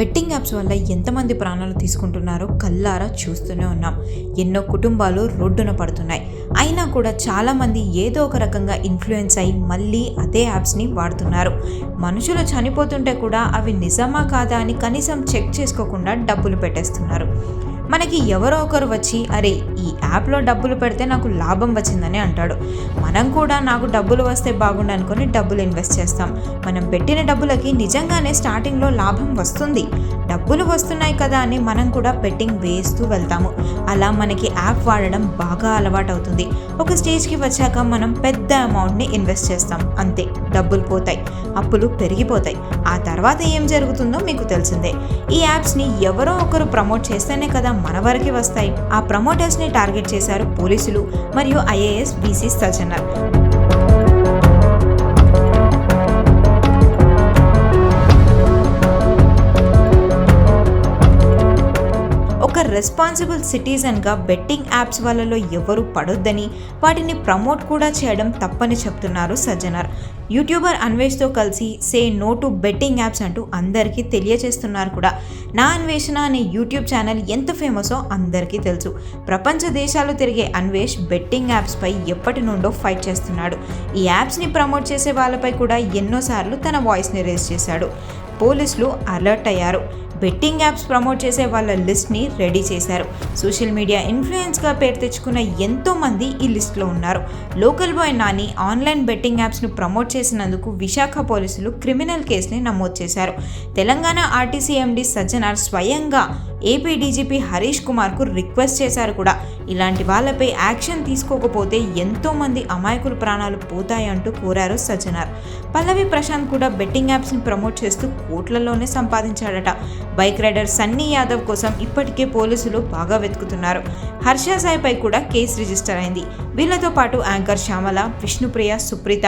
Betting apps వల్ల ఎంతమంది ప్రాణాలు తీసుకుంటున్నారో కల్లారా చూస్తూనే ఉన్నాం. ఎన్నో కుటుంబాలు రోడ్డున పడుతున్నాయి. అయినా కూడా చాలామంది ఏదో ఒక రకంగా ఇన్ఫ్లుయెన్స్ అయి మళ్ళీ అదే యాప్స్ని వాడుతున్నారు. మనుషులు చనిపోతుంటే కూడా అవి నిజమా కాదా అని కనీసం చెక్ చేసుకోకుండా డబ్బులు పెట్టేస్తున్నారు. మనకి ఎవరో ఒకరు వచ్చి అరే ఈ యాప్లో డబ్బులు పెడితే నాకు లాభం వచ్చిందని అంటాడు. మనం కూడా నాకు డబ్బులు వస్తే బాగుండు అనుకొని డబ్బులు ఇన్వెస్ట్ చేస్తాం. మనం పెట్టిన డబ్బులకి నిజంగానే స్టార్టింగ్లో లాభం వస్తుంది. డబ్బులు వస్తున్నాయి కదా అని మనం కూడా బెట్టింగ్ వేస్తూ వెళ్తాము. అలా మనకి యాప్ వాడడం బాగా అలవాటు అవుతుంది ఒక స్టేజ్కి వచ్చాక మనం పెద్ద అమౌంట్ని ఇన్వెస్ట్ చేస్తాం. అంతే డబ్బులు పోతాయి. అప్పులు పెరిగిపోతాయి. ఆ తర్వాత ఏం జరుగుతుందో మీకు తెలిసిందే. ఈ యాప్స్ని ఎవరో ఒకరు ప్రమోట్ చేస్తేనే కదా మన వరకే వస్తాయి. ఆ ప్రమోటర్స్ని టార్గెట్ చేశారు పోలీసులు మరియు ఐఏఎస్ బీసీ సజ్జనర్. రెస్పాన్సిబుల్ సిటిజన్గా బెట్టింగ్ యాప్స్ వలలో ఎవరు పడొద్దని వాటిని ప్రమోట్ కూడా చేయడం తప్పని చెప్తున్నారు సజ్జనర్. యూట్యూబర్ అన్వేష్తో కలిసి say no to betting apps అంటూ అందరికీ తెలియజేస్తున్నారు కూడా. నా అన్వేషణ అనే యూట్యూబ్ ఛానల్ ఎంత ఫేమసో అందరికీ తెలుసు. ప్రపంచ దేశాలు తిరిగే అన్వేష్ బెట్టింగ్ యాప్స్పై ఎప్పటి నుండో ఫైట్ చేస్తున్నాడు. ఈ యాప్స్ని ప్రమోట్ చేసే వాళ్ళపై కూడా ఎన్నోసార్లు తన వాయిస్ని రేస్ చేశాడు. పోలీసులు అలర్ట్ అయ్యారు. బెట్టింగ్ యాప్స్ ప్రమోట్ చేసే వాళ్ళ లిస్ట్ని రెడీ చేశారు. సోషల్ మీడియా ఇన్ఫ్లుయెన్స్గా పేరు తెచ్చుకున్న ఎంతోమంది ఈ లిస్ట్లో ఉన్నారు. Local boy Nani online betting యాప్స్ను promote చేసినందుకు విశాఖ పోలీసులు క్రిమినల్ కేసుని నమోదు చేశారు. తెలంగాణ ఆర్టీసీ ఎండీ సజ్జనార్ స్వయంగా ఏపీ డీజీపీ హరీష్ కుమార్కు రిక్వెస్ట్ చేశారు కూడా. ఇలాంటి వాళ్ళపై యాక్షన్ తీసుకోకపోతే ఎంతోమంది అమాయకుల ప్రాణాలు పోతాయంటూ కోరారు సజ్జనార్. పల్లవి ప్రశాంత్ కూడా బెట్టింగ్ యాప్స్ని ప్రమోట్ చేస్తూ కోట్లలోనే సంపాదించాడట. బైక్ రైడర్ సన్నీ యాదవ్ కోసం ఇప్పటికే పోలీసులు బాగా వెతుకుతున్నారు. హర్ష సాయిపై కూడా కేసు రిజిస్టర్ అయింది. వీళ్ళతో పాటు anchor Shyamala Vishnupriya Supritha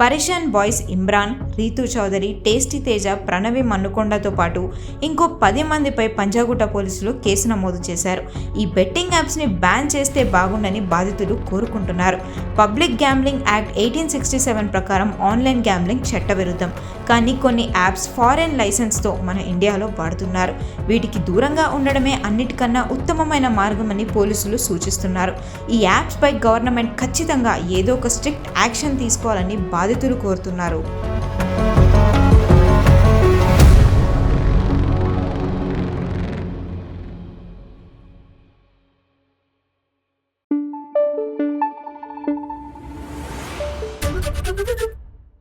Pareshan boys Imran Rithu Chowdary tasty Teja Pranavi మన్నుకొండతో పాటు ఇంకో పది మందిపై పంజాగుట్ట పోలీసులు కేసు నమోదు చేశారు. ఈ బెట్టింగ్ యాప్స్ని బ్యాన్ చేస్తే బాగుండని బాధితులు కోరుకుంటున్నారు. Public gambling act eighteen sixty seven ప్రకారం ఆన్లైన్ గ్యాంబ్లింగ్ చట్టవిరుద్ధం. కానీ కొన్ని యాప్స్ ఫారెన్ లైసెన్స్తో మన ఇండియాలో వాడుతున్నారు. వీటికి దూరంగా ఉండడమే అన్నిటికన్నా ఉత్తమమైన మార్గమని పోలీసులు సూచిస్తున్నారు. ఈ యాప్స్పై గవర్నమెంట్ ఖచ్చితంగా ఏదో ఒక స్ట్రిక్ట్ యాక్షన్ తీసుకోవాలని బాధితులు కోరుతున్నారు. Thank you.